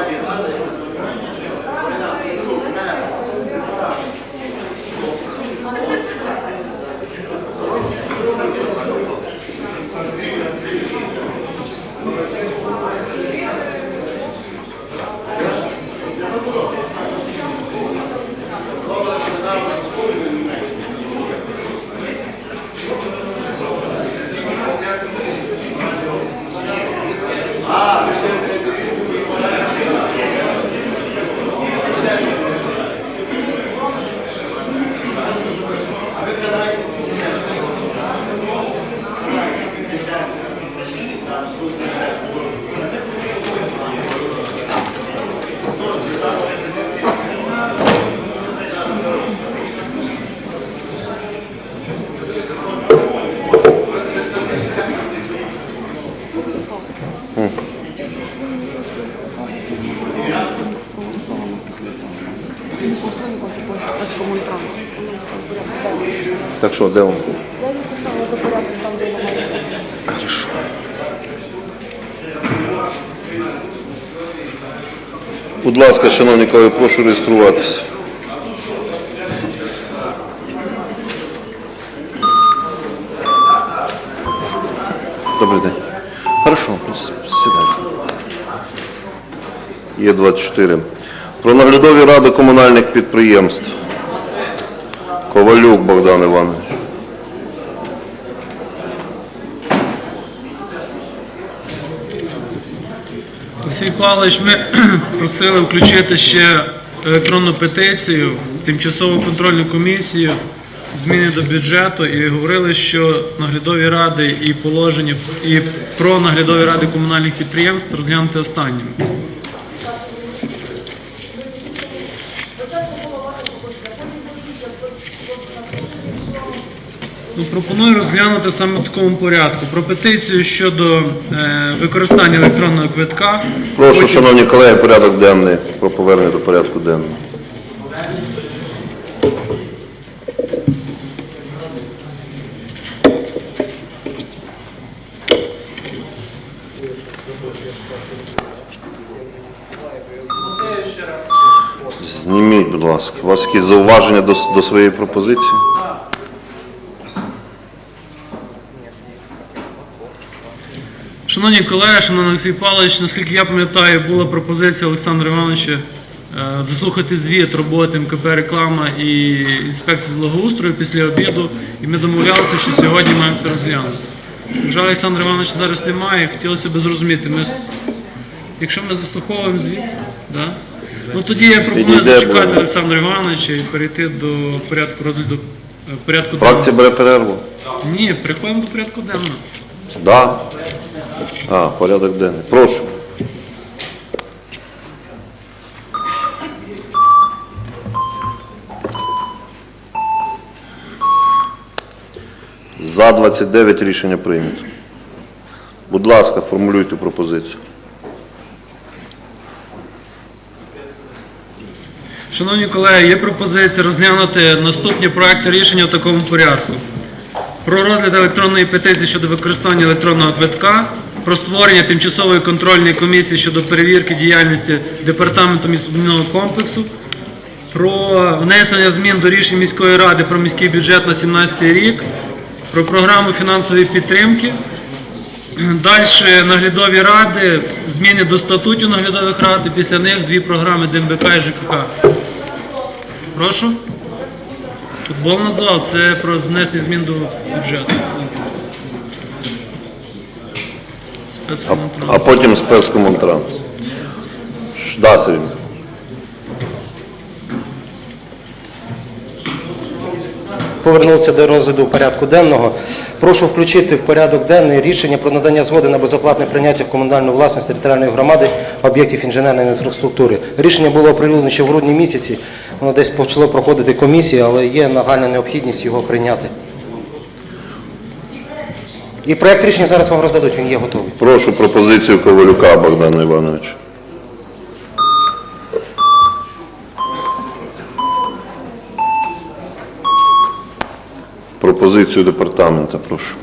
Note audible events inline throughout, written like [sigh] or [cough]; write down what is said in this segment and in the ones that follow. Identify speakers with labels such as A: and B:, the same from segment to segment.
A: vai ver nada Так що, де він?
B: Я.
A: Хорошо. Будь ласка, шановні колеги, прошу реєструватися. Добрий день. Хорошо, сідайте. Є 24. Про наглядові ради комунальних підприємств. Ковалюк Богдан Іванович.
C: Олексій Павлович, ми [clears throat] просили включити ще електронну петицію, тимчасову контрольну комісію, зміни до бюджету і говорили, що наглядові ради і положення і про наглядові ради комунальних підприємств розглянути останнім. Пропоную розглянути саме в такому порядку. Про петицію щодо е, використання електронного квитка.
A: Прошу, шановні колеги, порядок денний про повернення до порядку денного. Зніміть, будь ласка. У вас якісь зауваження до, до своєї пропозиції?
C: Шановні колеги, шановний Олексій Павлович, наскільки я пам'ятаю, була пропозиція Олександра Івановича е, заслухати звіт роботи МКП реклама і інспекції з благоустрою після обіду, і ми домовлялися, що сьогодні маємо це розглянути. Жаль, Олександра Івановича зараз немає, хотілося б зрозуміти. Ми, якщо ми заслуховуємо звіт, да? ну тоді я пропоную зачекати Олександра Івановича і перейти до порядку розгляду е, порядку
A: Фракція
C: денного.
A: бере перерву?
C: Ні, переходимо до порядку денного.
A: Да. А, порядок денний. Прошу. За 29 рішення прийнято. Будь ласка, формулюйте пропозицію.
C: Шановні колеги, є пропозиція розглянути наступні проекти рішення в такому порядку. Про розгляд електронної петиції щодо використання електронного квитка, про створення тимчасової контрольної комісії щодо перевірки діяльності департаменту містобудівного комплексу, про внесення змін до рішень міської ради про міський бюджет на 2017 рік, про програму фінансової підтримки. Далі наглядові ради, зміни до статутів наглядових рад, і після них дві програми ДМБК і ЖКХ. Прошу. Футбол назвав, це про знесення змін до бюджету.
A: А, а потім спецкомунтранс. Да, Сергій.
D: Повернувся до розгляду порядку денного. Прошу включити в порядок денний рішення про надання згоди на безоплатне прийняття в комунальну власність територіальної громади об'єктів інженерної інфраструктури. Рішення було оприлюднено ще в грудні місяці. Воно десь почало проходити комісію, але є нагальна необхідність його прийняти. І проект рішення зараз вам роздадуть, він є готовий.
A: Прошу пропозицію Ковалюка Богдана Івановича. Пропозицію департамента, прошу.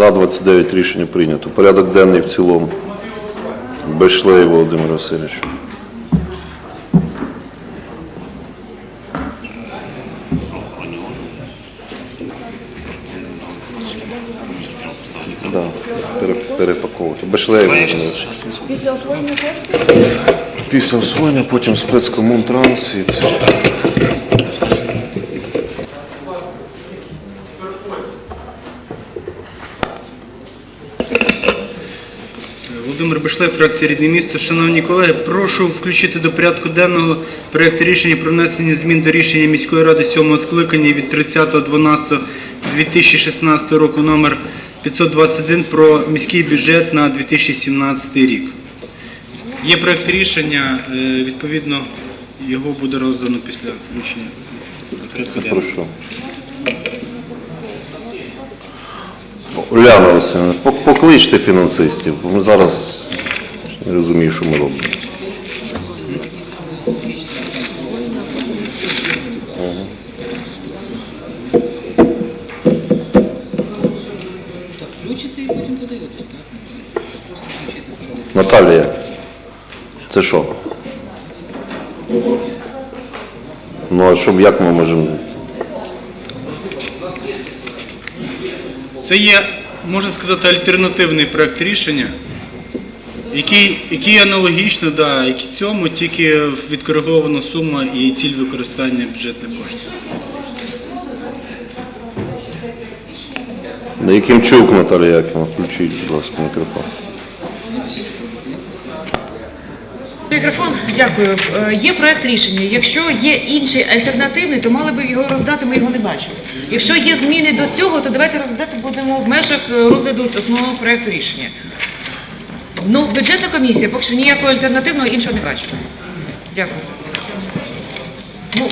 A: За 29 рішення прийнято. Порядок денний в цілому. Бешлей Володимир Васильович. Да, пере- перепаковувати. Бешлей Володимир Васильович.
B: Після освоєння коштів
A: Після освоєння, потім спецкомунтранс і це.
E: Володимир фракція Рідне місто. Шановні колеги, прошу включити до порядку денного проєкт рішення про внесення змін до рішення міської ради сьомого скликання від 30.12.2016 року номер 521 про міський бюджет на 2017 рік. Є проєкт рішення, е, відповідно, його буде роздано після включення порядку денного.
A: Уляна Васильівна, покличте фінансистів, бо ми зараз не розумію, що ми робимо. Ага. Наталія, це що? Ну, а щоб як ми можемо
E: Це є, можна сказати, альтернативний проект рішення, який, який аналогічно, да, як і цьому, тільки відкоригована сума і ціль використання бюджетних коштів.
A: На яким чук Наталія Яківна, включіть, будь ласка, мікрофон.
F: Мікрофон, дякую. Е, Є проект рішення. Якщо є інший альтернативний, то мали б його роздати, ми його не бачили. Якщо є зміни до цього, то давайте роздати будемо в межах е, розгляду основного проекту рішення. Ну, бюджетна комісія, поки що ніякого альтернативного іншого не бачила. Дякую. Ну,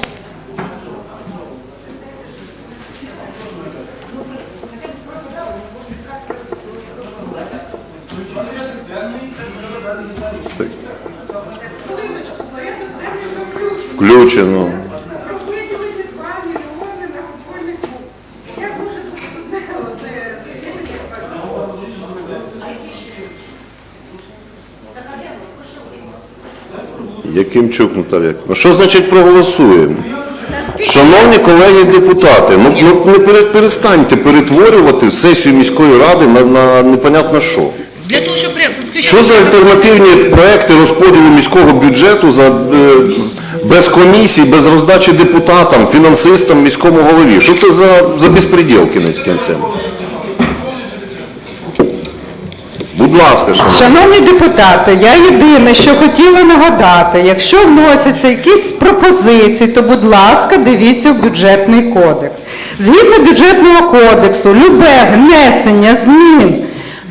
A: Включено.
G: Виділити два мільйони на футбольний клуб. Як може бути одне одне засідання?
A: Яким чук Наталія Ну що значить проголосуємо? Шановні колеги депутати, ну, ну не пере- перестаньте перетворювати сесію міської ради на, на непонятно що.
F: для того, щоб включити...
A: Що за альтернативні проекти розподілу міського бюджету за, е, з- без комісії, без роздачі депутатам, фінансистам, міському голові? Що це за, за безпреділ кінець кінцем? Будь ласка, шановні.
H: Шановні депутати, я єдине, що хотіла нагадати, якщо вносяться якісь пропозиції, то, будь ласка, дивіться в бюджетний кодекс. Згідно бюджетного кодексу, любе внесення змін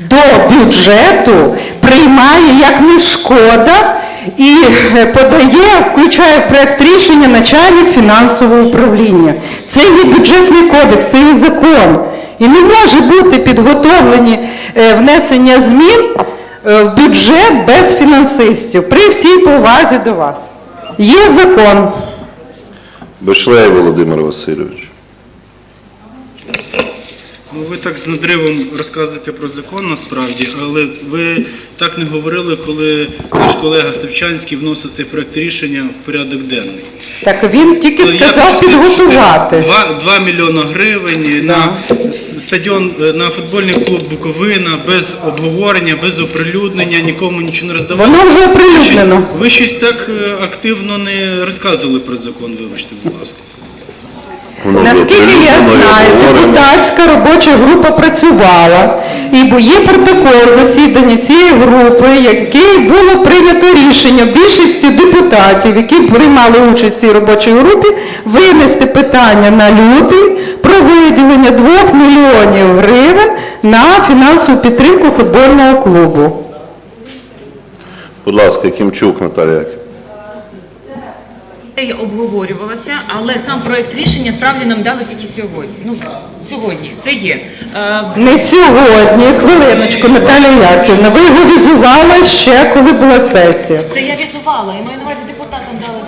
H: до бюджету приймає як не шкода і е, подає, включає проект рішення начальник фінансового управління. Це є бюджетний кодекс, це є закон. І не може бути підготовлені е, внесення змін е, в бюджет без фінансистів. При всій повазі до вас. Є закон.
A: Бешлей Володимир Васильович.
E: Ну, ви так з надривом розказуєте про закон насправді, але ви так не говорили, коли наш колега Степчанський вносив цей проект рішення в порядок денний.
H: Так він тільки
E: я
H: сказав підготувати.
E: 2, 2 мільйона гривень на стадіон, е, на футбольний клуб Буковина, без обговорення, без оприлюднення, нікому нічого не роздавали.
H: Воно вже оприлюднено.
E: Ви щось так е, активно не розказували про закон, вибачте, будь ласка.
H: Наскільки я знаю, депутатська робоча група працювала, і бо є протокол засідання цієї групи, який було прийнято рішення більшості депутатів, які приймали участь в цій робочій групі, винести питання на лютий про виділення 2 мільйонів гривень на фінансову підтримку футбольного клубу.
A: Будь ласка, Кімчук Наталія
F: Обговорювалася, але сам проект рішення справді нам дали тільки сьогодні. Ну, сьогодні це є. Е,
H: Не сьогодні, хвилиночку, Наталя Яківна, ви його візували ще, коли була сесія.
F: Це я візувала, і маю на увазі депутатам дали.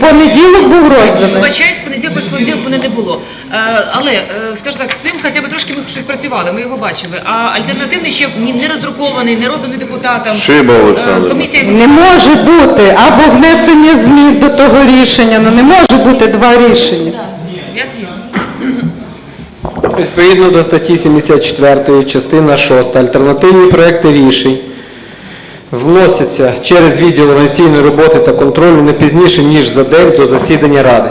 H: Понеділок був розданий.
F: Вибачаюсь, з понеділка, з понеділка мене не було. Е, але, е, скажу так, з цим хоча б трошки ми щось працювали, ми його бачили. А альтернативний ще ні- не роздрукований, не розданий депутатам.
A: Шиба
F: Е,
A: Олександр.
F: Комісія
H: Не може бути або внесення змін до того рішення, ну не може бути два рішення.
F: Я згідна.
I: Відповідно до статті 74 частина 6 альтернативні проекти рішень вносяться через відділ організаційної роботи та контролю не пізніше, ніж за день до засідання Ради.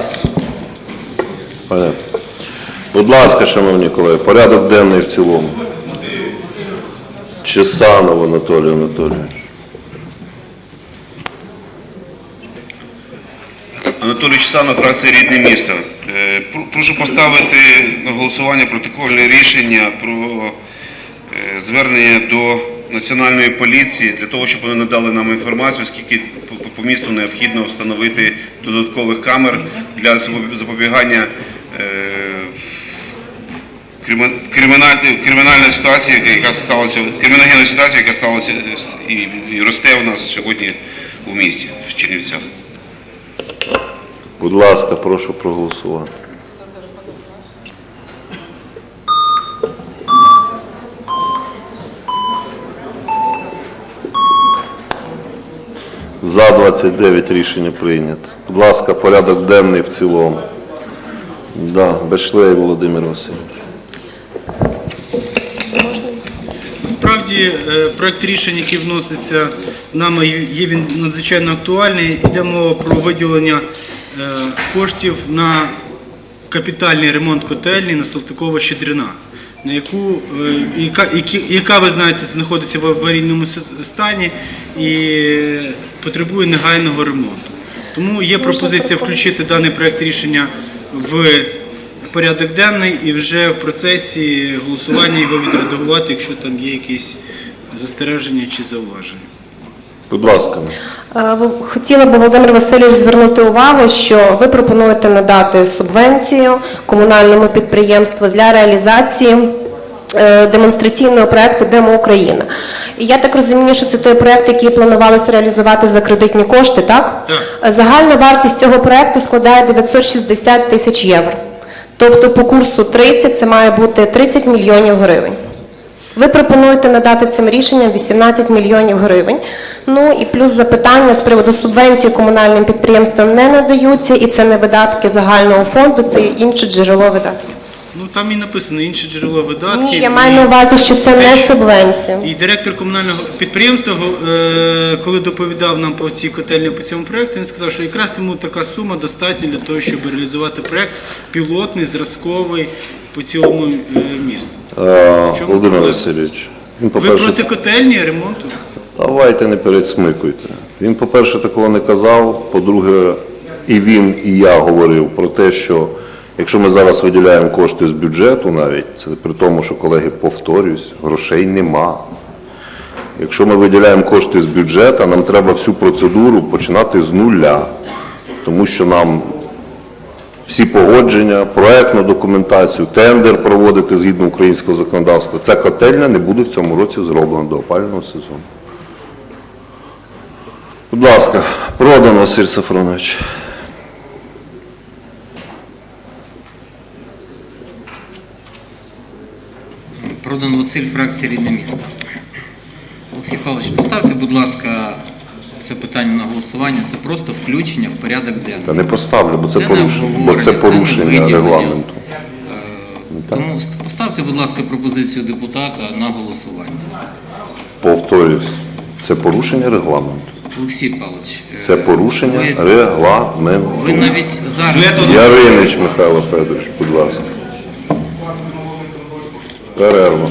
A: Понятно. Будь ласка, шановні колеги, порядок денний в цілому. Чесанов Анатолій Анатолійович.
J: Анатолій Чесанов, фракція Рідне місто. Е, Прошу поставити на голосування протокольне рішення про е, звернення до Національної поліції для того, щоб вони надали нам інформацію, скільки по- місту необхідно встановити додаткових камер для запоб- запобігання е, кримінальної ситуації, яка- сталася, криміногенної ситуації, яка сталася е, і росте у нас сьогодні у місті в Чернівцях.
A: Будь ласка, прошу проголосувати. За 29 рішення прийнято. Будь ласка, порядок денний в цілому. Да, Бешлей Володимир Васильович.
E: Справді, е, проект рішень, який вноситься нами, є він надзвичайно актуальний. Йде мова про виділення е, коштів на капітальний ремонт котельні на Салтикова-Щедрина, на яку, е, яка, яка, ви знаєте, знаходиться в аварійному стані і потребує негайного ремонту. Тому є пропозиція включити даний проект рішення в порядок денний і вже в процесі голосування його відредагувати, якщо там є якісь застереження чи зауваження.
A: Будь ласка.
K: Е, Хотіла б Володимир Васильович звернути увагу, що ви пропонуєте надати субвенцію комунальному підприємству для реалізації е, демонстраційного проекту Демо Україна. І я так розумію, що це той проект, який планувалося реалізувати за кредитні кошти, так?
E: Так.
K: Загальна вартість цього проекту складає 960 тисяч євро. Тобто по курсу 30 це має бути 30 мільйонів гривень. Ви пропонуєте надати цим рішенням 18 мільйонів гривень. Ну і плюс запитання з приводу субвенції комунальним підприємствам не надаються, і це не видатки загального фонду, це інше джерело видатків.
E: Ну там і написано інше джерело видатків.
K: Ні, я маю на увазі, що це не субвенція.
E: І директор комунального підприємства, е, коли доповідав нам по цій котельні по цьому проекту, він сказав, що якраз йому така сума достатня для того, щоб реалізувати проект пілотний, зразковий по цілому е, місту.
A: Е, Володимир? Васильович. Він,
E: Ви
A: по-перше,
E: проти котельні ремонту?
A: Давайте не пересмикуйте. Він, по-перше, такого не казав. По-друге, і він, і я говорив про те, що якщо ми зараз виділяємо кошти з бюджету навіть, це при тому, що, колеги, повторюсь, грошей нема. Якщо ми виділяємо кошти з бюджету, нам треба всю процедуру починати з нуля, тому що нам всі погодження, проектну документацію, тендер проводити згідно українського законодавства. Ця котельня не буде в цьому році зроблена до опального сезону. Будь ласка, продан Василь Сафронович.
L: Продан Василь, фракція Рідне місто. Олексій Павлович, поставте, будь ласка, це питання на голосування. Це просто включення в порядок денний.
A: Та не поставлю, бо це,
L: Це
A: порушення, бо це
L: це
A: порушення
L: виділення.
A: регламенту.
L: Тому поставте, будь ласка, пропозицію депутата на голосування.
A: Повторюсь, це порушення регламенту.
L: Олексій Павлович, е,
A: Це порушення
L: ви,
A: регламенту.
L: ви навіть зараз
A: Яринич Михайло Федорович, будь ласка. Перерва.